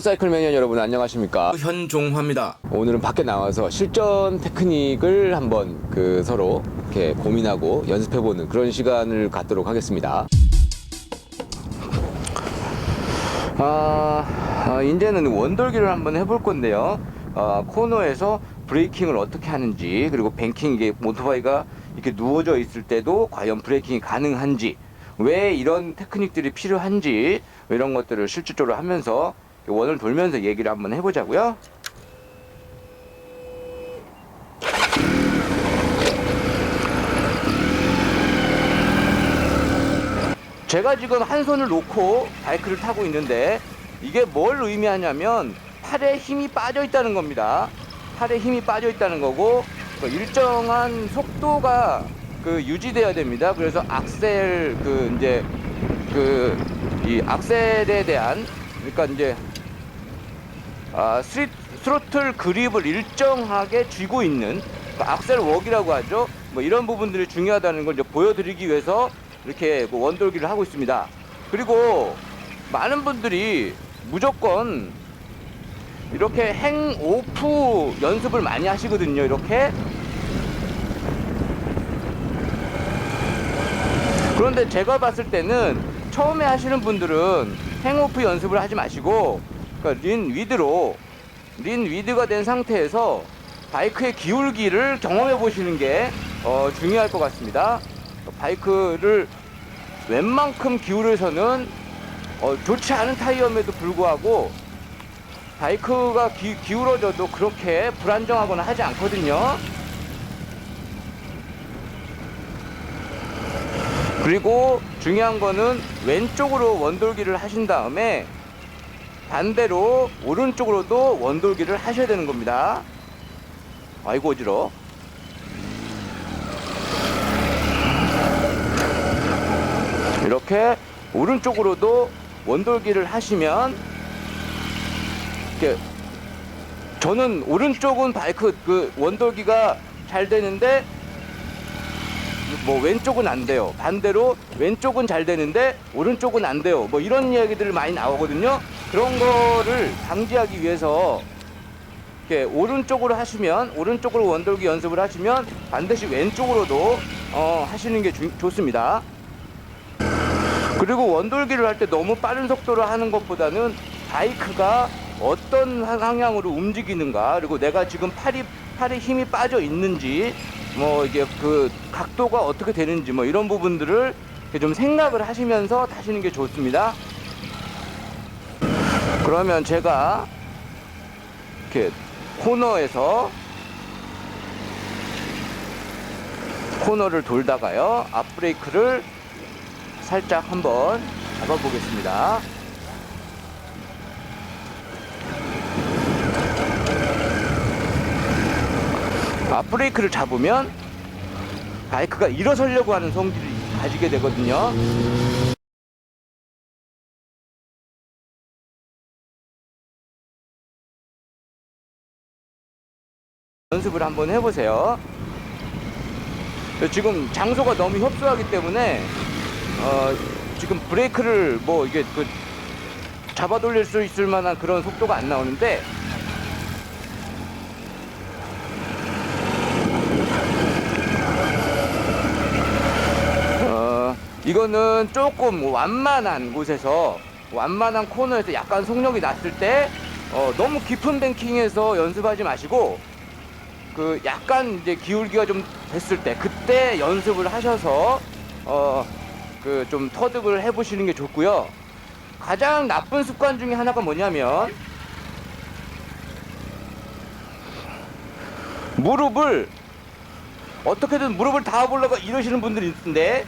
모터사이클 매니아 여러분 안녕하십니까? 현종화입니다. 오늘은 밖에 나와서 실전 테크닉을 한번 그 서로 이렇게 고민하고 연습해보는 그런 시간을 갖도록 하겠습니다. 아, 아, 이제는 원돌기를 한번 해볼 건데요. 아, 코너에서 브레이킹을 어떻게 하는지 그리고 뱅킹 이게 오토바이가 이렇게 누워져 있을 때도 과연 브레이킹이 가능한지 왜 이런 테크닉들이 필요한지 이런 것들을 실질적으로 하면서 원을 돌면서 얘기를 한번 해보자고요. 제가 지금 한 손을 놓고 바이크를 타고 있는데 이게 뭘 의미하냐면 팔에 힘이 빠져 있다는 겁니다. 팔에 힘이 빠져 있다는 거고 그 일정한 속도가 그 유지돼야 됩니다. 그래서 악셀 그 이제 그 이 악셀에 대한 그러니까 이제 아, 스리, 스로틀 그립을 일정하게 쥐고 있는 그 악셀 웍이라고 하죠. 뭐 이런 부분들이 중요하다는 걸 이제 보여드리기 위해서 이렇게 그 원돌기를 하고 있습니다. 그리고 많은 분들이 무조건 이렇게 행 오프 연습을 많이 하시거든요. 이렇게 그런데 제가 봤을 때는 처음에 하시는 분들은 행오프 연습을 하지 마시고 그러니까 린 위드로 린 위드가 된 상태에서 바이크의 기울기를 경험해 보시는 게 어, 중요할 것 같습니다. 바이크를 웬만큼 기울여서는 어, 좋지 않은 타이어임에도 불구하고 바이크가 기, 기울어져도 그렇게 불안정하거나 하지 않거든요. 그리고 중요한 거는 왼쪽으로 원돌기를 하신 다음에 반대로 오른쪽으로도 원돌기를 하셔야 되는 겁니다. 아이고 어지러. 이렇게 오른쪽으로도 원돌기를 하시면 이렇게 저는 오른쪽은 바이크 그 원돌기가 잘 되는데 뭐 왼쪽은 안 돼요. 반대로 왼쪽은 잘 되는데 오른쪽은 안 돼요. 뭐 이런 이야기들 많이 나오거든요. 그런 거를 방지하기 위해서 이렇게 오른쪽으로 하시면 오른쪽으로 원돌기 연습을 하시면 반드시 왼쪽으로도 어, 하시는 게 주- 좋습니다. 그리고 원돌기를 할 때 너무 빠른 속도로 하는 것보다는 바이크가 어떤 방향으로 움직이는가 그리고 내가 지금 팔이 팔에 힘이 빠져 있는지 뭐 이게 그 각도가 어떻게 되는지 뭐 이런 부분들을 좀 생각을 하시면서 타시는 게 좋습니다. 그러면 제가 이렇게 코너에서 코너를 돌다가요 앞브레이크를 살짝 한번 잡아보겠습니다. 앞브레이크를 잡으면 바이크가 일어서려고 하는 성질을 가지게 되거든요. 연습을 한번 해보세요. 지금 장소가 너무 협소하기 때문에 어, 지금 브레이크를 뭐 이게 그 잡아 돌릴 수 있을 만한 그런 속도가 안 나오는데 어, 이거는 조금 완만한 곳에서 완만한 코너에서 약간 속력이 났을 때 어, 너무 깊은 뱅킹에서 연습하지 마시고 그 약간 이제 기울기가 좀 됐을 때 그때 연습을 하셔서 어 그 좀 터득을 해보시는 게 좋고요. 가장 나쁜 습관 중에 하나가 뭐냐면 무릎을 어떻게든 무릎을 닿아보려고 이러시는 분들이 있는데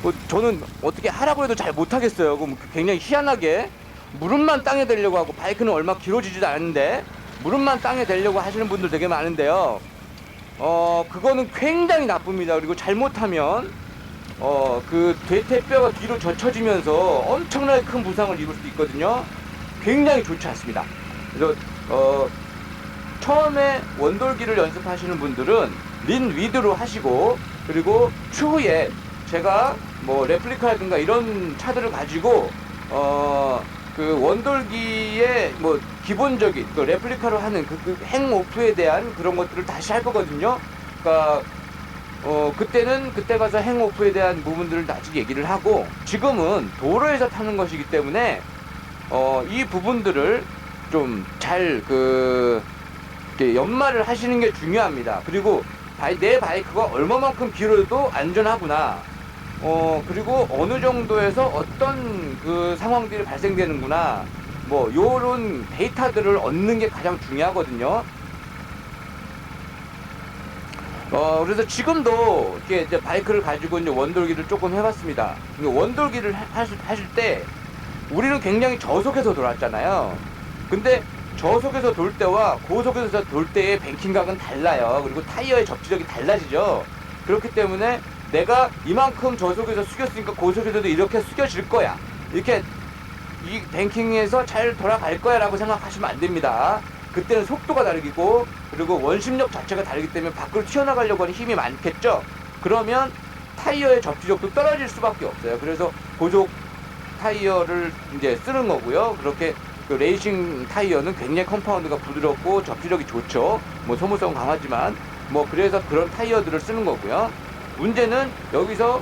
뭐 저는 어떻게 하라고 해도 잘 못하겠어요. 굉장히 희한하게 무릎만 땅에 대려고 하고 바이크는 얼마 길어지지도 않은데 무릎만 땅에 대려고 하시는 분들 되게 많은데요. 어 그거는 굉장히 나쁩니다. 그리고 잘못하면 어 그 대퇴뼈가 뒤로 젖혀지면서 엄청나게 큰 부상을 입을 수도 있거든요. 굉장히 좋지 않습니다. 그래서 어 처음에 원돌기를 연습하시는 분들은 린 위드로 하시고 그리고 추후에 제가 뭐 레플리카라든가 이런 차들을 가지고 어 그 원돌기의 뭐 기본적인 그 레플리카로 하는 그, 그 행오프에 대한 그런 것들을 다시 할 거거든요. 그러니까 어 그때는 그때 가서 행오프에 대한 부분들을 아직 얘기를 하고 지금은 도로에서 타는 것이기 때문에 어 이 부분들을 좀 잘그 연말을 하시는 게 중요합니다. 그리고 바이, 내 바이크가 얼마만큼 길어도 안전하구나. 어 그리고 어느 정도에서 어떤 그 상황들이 발생되는구나. 뭐 요런 데이터들을 얻는 게 가장 중요하거든요. 어 그래서 지금도 이렇게 이제 바이크를 가지고 이제 원돌기를 조금 해봤습니다. 원돌기를 하- 하실, 하실 때 우리는 굉장히 저속에서 돌았잖아요. 근데 저속에서 돌 때와 고속에서 돌 때의 뱅킹각은 달라요. 그리고 타이어의 접지력이 달라지죠. 그렇기 때문에 내가 이만큼 저속에서 숙였으니까 고속에서도 이렇게 숙여질 거야. 이렇게 이 뱅킹에서 잘 돌아갈 거야 라고 생각하시면 안 됩니다. 그때는 속도가 다르고 그리고 원심력 자체가 다르기 때문에 밖으로 튀어나가려고 하는 힘이 많겠죠. 그러면 타이어의 접지력도 떨어질 수밖에 없어요. 그래서 고속 타이어를 이제 쓰는 거고요. 그렇게 그 레이싱 타이어는 굉장히 컴파운드가 부드럽고 접지력이 좋죠. 뭐 소모성 강하지만 뭐 그래서 그런 타이어들을 쓰는 거고요. 문제는 여기서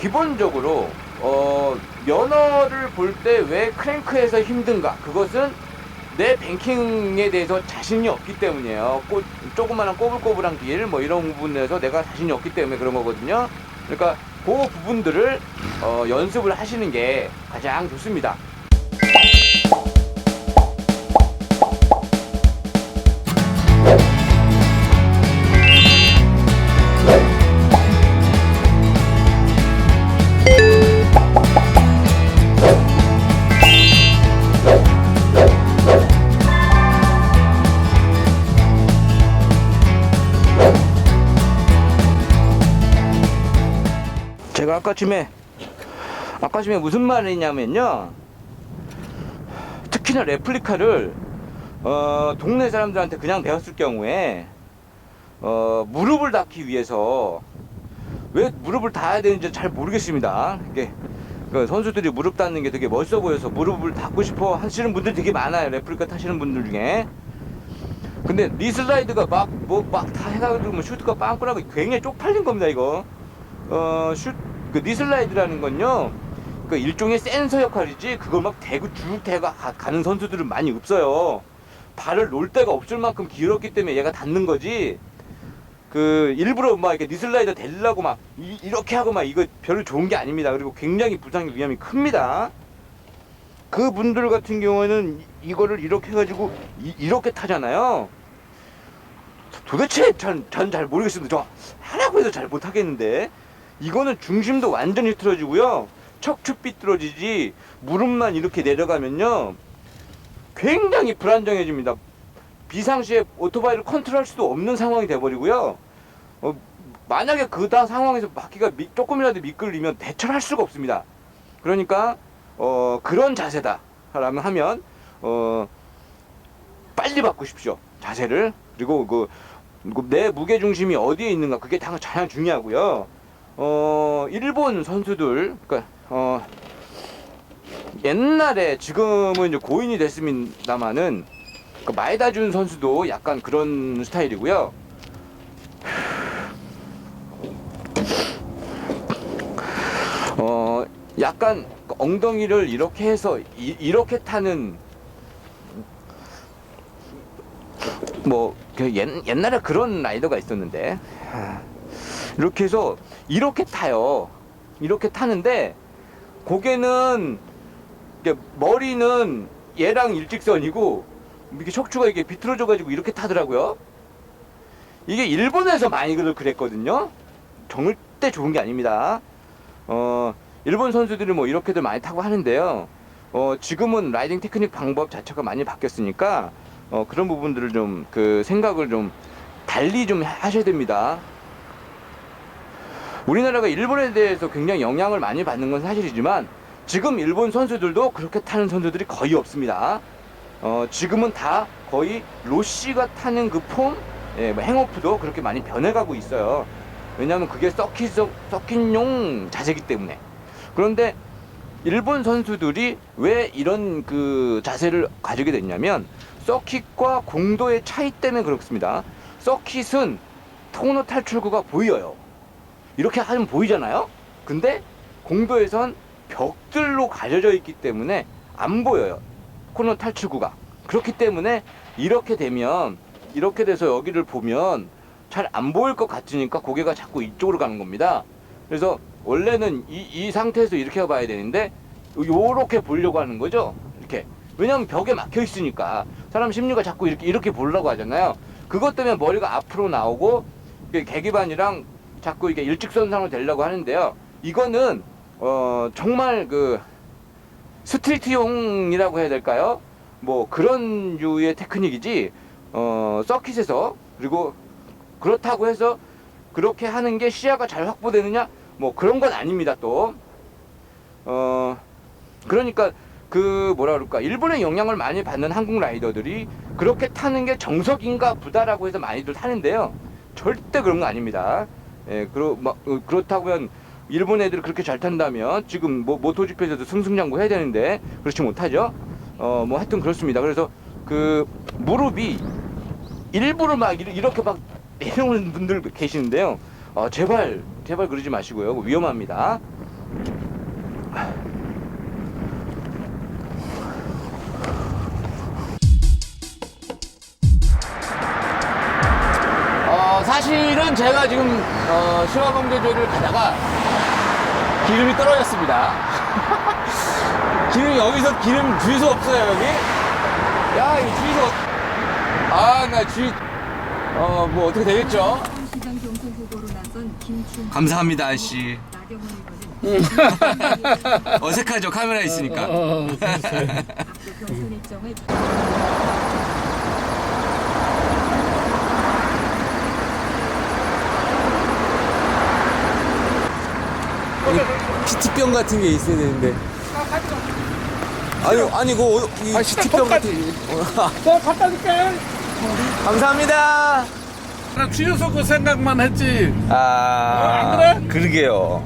기본적으로 어 면허를 볼 때 왜 크랭크에서 힘든가? 그것은 내 뱅킹에 대해서 자신이 없기 때문이에요. 꼬, 조그마한 꼬불꼬불한 길, 뭐 이런 부분에서 내가 자신이 없기 때문에 그런 거거든요. 그러니까 그 부분들을 어, 연습을 하시는 게 가장 좋습니다. 제가 아까쯤에 아까쯤에 무슨 말을 했냐면요. 특히나 레플리카를 어, 동네 사람들한테 그냥 배웠을 경우에 어, 무릎을 닿기 위해서 왜 무릎을 닿아야 되는지 잘 모르겠습니다. 이게 그 선수들이 무릎 닿는 게 되게 멋있어 보여서 무릎을 닿고 싶어 하시는 분들 되게 많아요. 레플리카 타시는 분들 중에. 근데 리슬라이드가 막 뭐 막 다 해가지고 뭐 슈트가 빵꾸나고 굉장히 쪽팔린 겁니다 이거. 어, 슛, 그 니슬라이드라는 건요, 그 일종의 센서 역할이지, 그걸 막 대고 쭉 대가 가- 가는 선수들은 많이 없어요. 발을 놓을 데가 없을 만큼 길었기 때문에 얘가 닿는 거지, 그, 일부러 막 이렇게 니슬라이더 되려고 막, 이, 이렇게 하고 막 이거 별로 좋은 게 아닙니다. 그리고 굉장히 부상의 위험이 큽니다. 그 분들 같은 경우에는 이- 이거를 이렇게 해가지고, 이, 이렇게 타잖아요. 도대체 전 잘 모르겠습니다. 저 하라고 해도 잘 못하겠는데. 이거는 중심도 완전히 틀어지고요. 척추 삐뚤어지지 무릎만 이렇게 내려가면요. 굉장히 불안정해집니다. 비상시에 오토바이를 컨트롤할 수도 없는 상황이 돼버리고요. 어, 만약에 그다 상황에서 바퀴가 미- 조금이라도 미끌리면 대처를 할 수가 없습니다. 그러니까 어, 그런 자세다라면 하면 어, 빨리 바꾸십시오. 자세를 그리고 그 내 무게 중심이 어디에 있는가 그게 다 가장 중요하고요. 어, 일본 선수들, 그니까, 어, 옛날에 지금은 이제 고인이 됐습니다만은, 그 마에다준 선수도 약간 그런 스타일이고요. 어, 약간 엉덩이를 이렇게 해서 이, 렇게 타는 뭐그 옛, 옛날에 그런 라이더가 있었는데 하, 이렇게 해서 이렇게 타요. 이렇게 타는데 고개는 이게 머리는 얘랑 일직선이고 이렇게 척추가 이게 비틀어져 가지고 이렇게 타더라고요. 이게 일본에서 많이 그랬거든요. 절대 좋은 게 아닙니다. 어, 일본 선수들이 뭐 이렇게들 많이 타고 하는데요. 어, 지금은 라이딩 테크닉 방법 자체가 많이 바뀌었으니까 어, 그런 부분들을 좀 그 생각을 좀 달리 좀 하셔야 됩니다. 우리나라가 일본에 대해서 굉장히 영향을 많이 받는 건 사실이지만 지금 일본 선수들도 그렇게 타는 선수들이 거의 없습니다. 어, 지금은 다 거의 로시가 타는 그 폼, 예, 뭐 행오프도 그렇게 많이 변해가고 있어요. 왜냐하면 그게 서킷, 서킷용 자세기 때문에. 그런데 일본 선수들이 왜 이런 그 자세를 가지게 됐냐면 서킷과 공도의 차이 때문에 그렇습니다. 서킷은 통로 탈출구가 보여요. 이렇게 하면 보이잖아요. 근데 공도에선 벽들로 가려져 있기 때문에 안 보여요. 코너 탈출구가. 그렇기 때문에 이렇게 되면 이렇게 돼서 여기를 보면 잘 안 보일 것 같으니까 고개가 자꾸 이쪽으로 가는 겁니다. 그래서 원래는 이, 이 상태에서 이렇게 봐야 되는데 요렇게 보려고 하는 거죠. 이렇게. 왜냐면 벽에 막혀 있으니까 사람 심리가 자꾸 이렇게 이렇게 보려고 하잖아요. 그것 때문에 머리가 앞으로 나오고 이게 계기반이랑 자꾸 이게 일직선상으로 되려고 하는데요. 이거는 어 정말 그 스트리트용이라고 해야 될까요? 뭐 그런 유의 테크닉이지 어 서킷에서 그리고 그렇다고 해서 그렇게 하는 게 시야가 잘 확보되느냐? 뭐 그런 건 아닙니다 또. 어 그러니까 그 뭐라 그럴까? 일본의 영향을 많이 받는 한국 라이더들이 그렇게 타는 게 정석인가 보다라고 해서 많이들 타는데요. 절대 그런 거 아닙니다 예 그러 막 어, 그렇다고 하면 일본 애들이 그렇게 잘 탄다면 지금 뭐 모토지페에서도 승승장구 해야 되는데 그렇지 못하죠 어 뭐 하여튼 그렇습니다 그래서 그 무릎이 일부러 막 이렇게 막 내려오는 분들 계시는데요. 어, 제발 제발 그러지 마시고요. 위험합니다. 사실은 제가 지금 어, 시화봉대조를 가다가 기름이 떨어졌습니다. 기름 여기서 기름 주유소 없어요 여기? 야, 이 주유소 아, 나 주유 어, 뭐 어떻게 되겠죠? 감사합니다, 아저씨. 의원은 어색하죠, 카메라 있으니까. 앞으로 PT병 같은 게 있어야 되는데. 아니, 아니, 이거, 어, 이 PT병 같은 게. 너 갖다 줄게. 감사합니다. 나 주유소 그 생각만 했지. 아, 안 그래? 그러게요.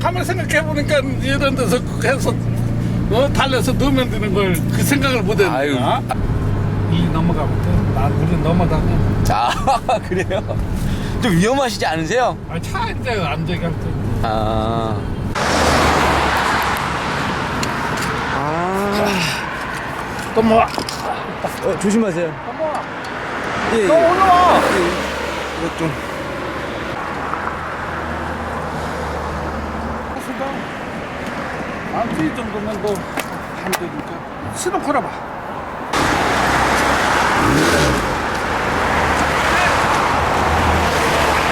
가만 생각해 보니까 이런 데서 해서 어, 달려서 넣으면 되는 걸 그 생각을 못 아유. 했나? 이 넘어가면 돼. 나 우리 넘어가면. 자, 그래요? 좀 위험하시지 않으세요? 아, 차 이제 안 되게 할 때. 아. 아. 또 뭐? 어, 조심하세요. 뭐? 예, 너 예. 올라와. 이것 좀. 안이 정도면 뭐안 되니까. 시동 걸어봐.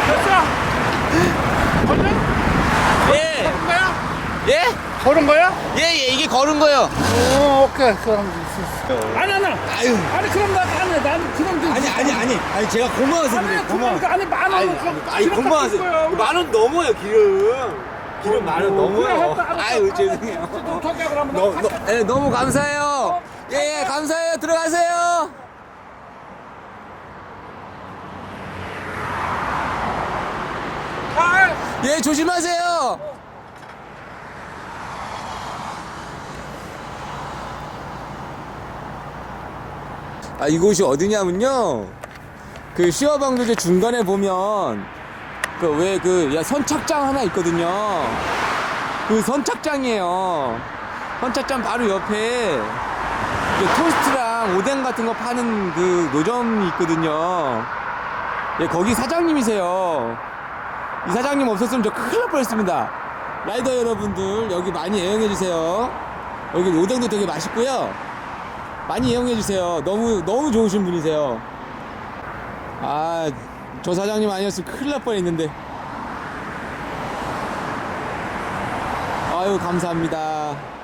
됐어? 걸려? 예, 걸은 거야? 예? 걸은 거야? 예, 예, 이게 걸은 거요. 오, 오케이. 그럼 있었어. 아니, 아니. 아유. 아니, 그럼 나, 아니, 나는 그런 게. 아니, 아니, 아니. 아니, 제가 고마워서 그래요. 아니, 고마워. 그러니까, 아니, 만 아니, 원. 아니, 아니 고마워서. 만 원 넘어요, 기름. 기름 만원 넘어요. 아유, 죄송해요. 너, 예, 너무 감사해요. 예, 예, 감사해요. 들어가세요. 가. 예, 조심하세요. 아, 이곳이 어디냐면요. 그 시어방도제 중간에 보면 그 왜그 선착장 하나 있거든요. 그 선착장이에요. 선착장 바로 옆에 그 토스트랑 오뎅 같은 거 파는 그 노점이 있거든요. 예, 거기 사장님이세요. 이 사장님 없었으면 저 큰일 날 뻔했습니다. 라이더 여러분들 여기 많이 애용해 주세요. 여기 오뎅도 되게 맛있고요. 많이 애용해 주세요. 너무 너무 좋으신 분이세요. 아, 저 사장님 아니었으면 큰일 날 뻔했는데. 아유 감사합니다.